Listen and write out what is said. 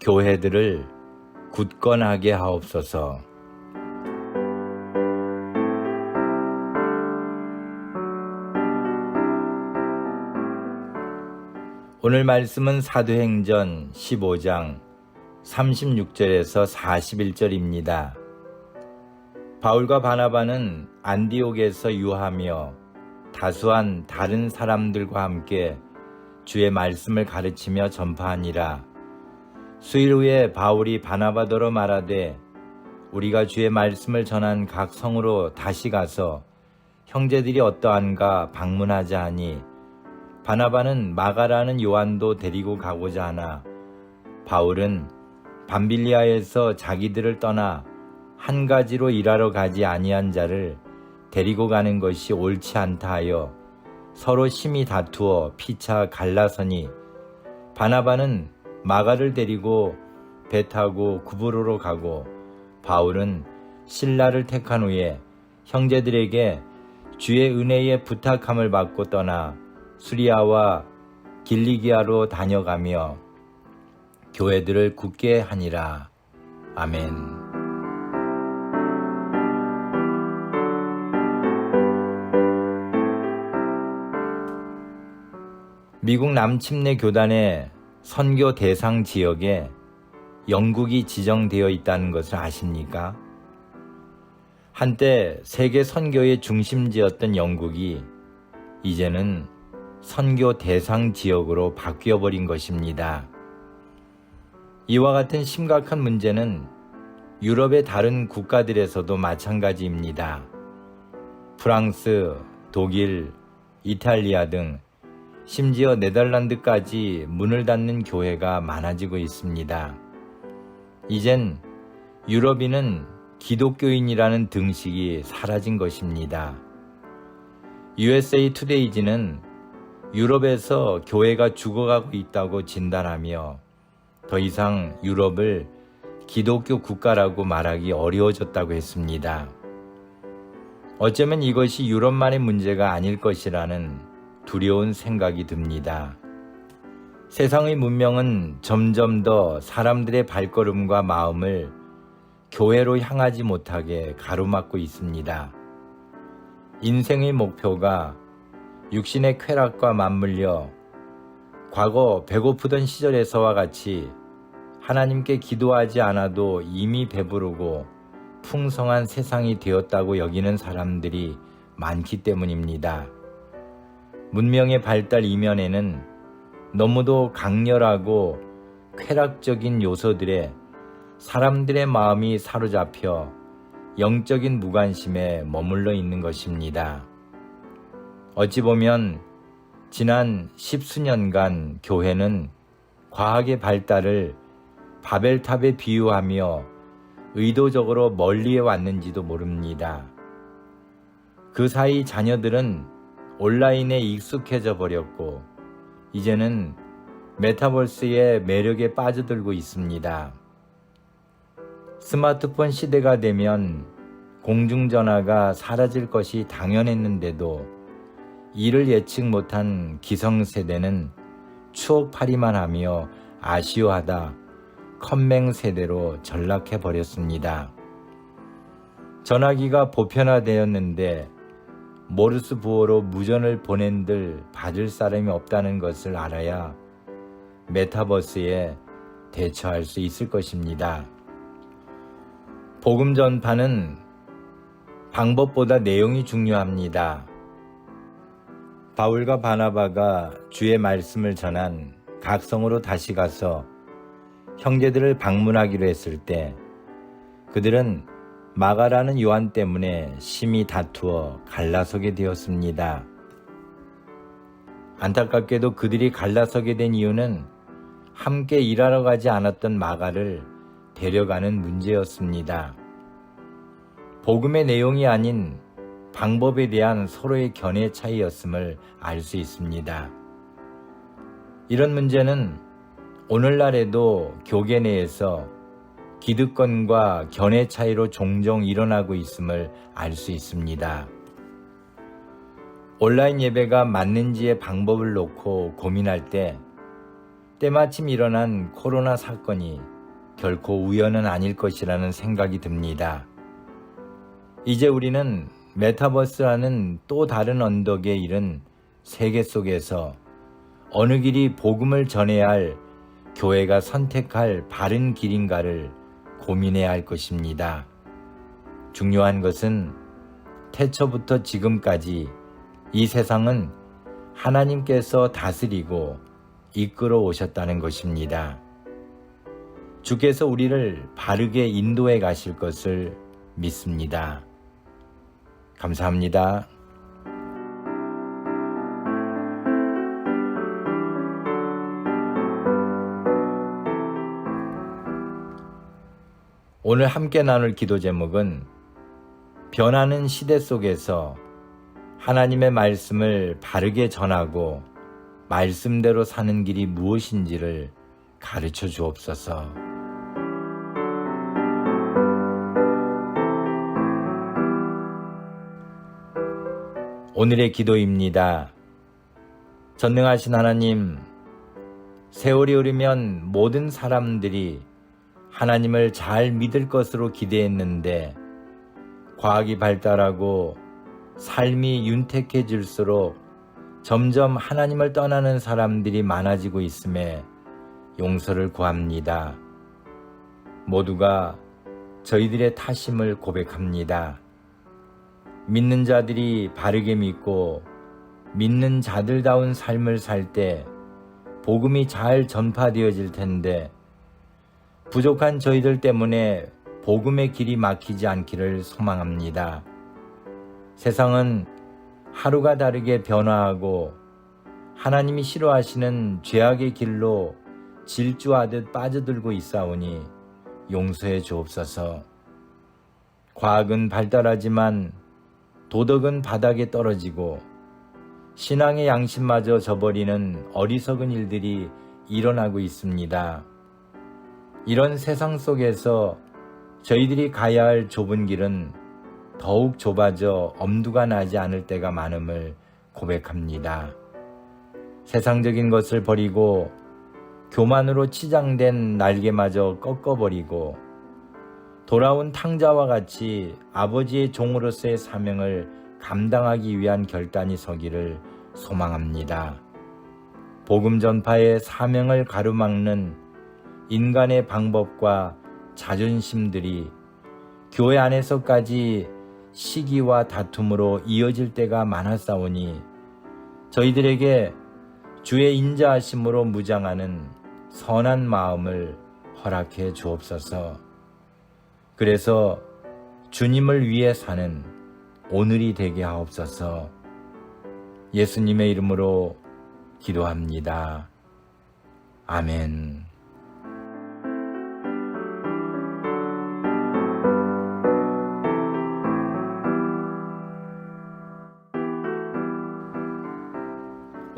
교회들을 굳건하게 하옵소서. 오늘 말씀은 사도행전 15장 36절에서 41절입니다. 바울과 바나바는 안디옥에서 유하며 다수한 다른 사람들과 함께 주의 말씀을 가르치며 전파하니라. 수일 후에 바울이 바나바더러 말하되 우리가 주의 말씀을 전한 각 성으로 다시 가서 형제들이 어떠한가 방문하자 하니 바나바는 마가라는 요한도 데리고 가고자 하나 바울은 밤빌리아에서 자기들을 떠나 한 가지로 일하러 가지 아니한 자를 데리고 가는 것이 옳지 않다 하여 서로 심히 다투어 피차 갈라서니 바나바는 마가를 데리고 배 타고 구브로로 가고 바울은 신라를 택한 후에 형제들에게 주의 은혜에 부탁함을 받고 떠나 수리아와 길리기아로 다녀가며 교회들을 굳게 하니라. 아멘. 미국 남침내 교단의 선교 대상 지역에 영국이 지정되어 있다는 것을 아십니까? 한때 세계 선교의 중심지였던 영국이 이제는 선교 대상 지역으로 바뀌어버린 것입니다. 이와 같은 심각한 문제는 유럽의 다른 국가들에서도 마찬가지입니다. 프랑스, 독일, 이탈리아 등 심지어 네덜란드까지 문을 닫는 교회가 많아지고 있습니다. 이젠 유럽인은 기독교인이라는 등식이 사라진 것입니다. USA 투데이지는 유럽에서 교회가 죽어가고 있다고 진단하며 더 이상 유럽을 기독교 국가라고 말하기 어려워졌다고 했습니다. 어쩌면 이것이 유럽만의 문제가 아닐 것이라는 두려운 생각이 듭니다. 세상의 문명은 점점 더 사람들의 발걸음과 마음을 교회로 향하지 못하게 가로막고 있습니다. 인생의 목표가 육신의 쾌락과 맞물려 과거 배고프던 시절에서와 같이 하나님께 기도하지 않아도 이미 배부르고 풍성한 세상이 되었다고 여기는 사람들이 많기 때문입니다. 문명의 발달 이면에는 너무도 강렬하고 쾌락적인 요소들에 사람들의 마음이 사로잡혀 영적인 무관심에 머물러 있는 것입니다. 어찌 보면 지난 십수년간 교회는 과학의 발달을 바벨탑에 비유하며 의도적으로 멀리해 왔는지도 모릅니다. 그 사이 자녀들은 온라인에 익숙해져 버렸고 이제는 메타버스의 매력에 빠져들고 있습니다. 스마트폰 시대가 되면 공중전화가 사라질 것이 당연했는데도 이를 예측 못한 기성세대는 추억팔이만 하며 아쉬워하다 컴맹 세대로 전락해 버렸습니다. 전화기가 보편화되었는데 모르스 부호로 무전을 보낸들 받을 사람이 없다는 것을 알아야 메타버스에 대처할 수 있을 것입니다. 복음 전파는 방법보다 내용이 중요합니다. 바울과 바나바가 주의 말씀을 전한 각성으로 다시 가서 형제들을 방문하기로 했을 때 그들은 마가라는 요한 때문에 심히 다투어 갈라서게 되었습니다. 안타깝게도 그들이 갈라서게 된 이유는 함께 일하러 가지 않았던 마가를 데려가는 문제였습니다. 복음의 내용이 아닌 방법에 대한 서로의 견해 차이였음을 알 수 있습니다. 이런 문제는 오늘날에도 교계 내에서 기득권과 견해 차이로 종종 일어나고 있음을 알 수 있습니다. 온라인 예배가 맞는지의 방법을 놓고 고민할 때 때마침 일어난 코로나 사건이 결코 우연은 아닐 것이라는 생각이 듭니다. 이제 우리는 메타버스라는 또 다른 언덕에 이른 세계 속에서 어느 길이 복음을 전해야 할 교회가 선택할 바른 길인가를 고민해야 할 것입니다. 중요한 것은 태초부터 지금까지 이 세상은 하나님께서 다스리고 이끌어 오셨다는 것입니다. 주께서 우리를 바르게 인도해 가실 것을 믿습니다. 감사합니다. 오늘 함께 나눌 기도 제목은 변하는 시대 속에서 하나님의 말씀을 바르게 전하고 말씀대로 사는 길이 무엇인지를 가르쳐 주옵소서. 오늘의 기도입니다. 전능하신 하나님, 세월이 흐르면 모든 사람들이 하나님을 잘 믿을 것으로 기대했는데 과학이 발달하고 삶이 윤택해질수록 점점 하나님을 떠나는 사람들이 많아지고 있음에 용서를 구합니다. 모두가 저희들의 타심을 고백합니다. 믿는 자들이 바르게 믿고 믿는 자들다운 삶을 살 때 복음이 잘 전파되어질 텐데 부족한 저희들 때문에 복음의 길이 막히지 않기를 소망합니다. 세상은 하루가 다르게 변화하고 하나님이 싫어하시는 죄악의 길로 질주하듯 빠져들고 있사오니 용서해 주옵소서. 과학은 발달하지만 도덕은 바닥에 떨어지고 신앙의 양심마저 저버리는 어리석은 일들이 일어나고 있습니다. 이런 세상 속에서 저희들이 가야 할 좁은 길은 더욱 좁아져 엄두가 나지 않을 때가 많음을 고백합니다. 세상적인 것을 버리고 교만으로 치장된 날개마저 꺾어버리고 돌아온 탕자와 같이 아버지의 종으로서의 사명을 감당하기 위한 결단이 서기를 소망합니다. 복음 전파의 사명을 가로막는 인간의 방법과 자존심들이 교회 안에서까지 시기와 다툼으로 이어질 때가 많았사오니 저희들에게 주의 인자하심으로 무장하는 선한 마음을 허락해 주옵소서. 그래서 주님을 위해 사는 오늘이 되게 하옵소서. 예수님의 이름으로 기도합니다. 아멘.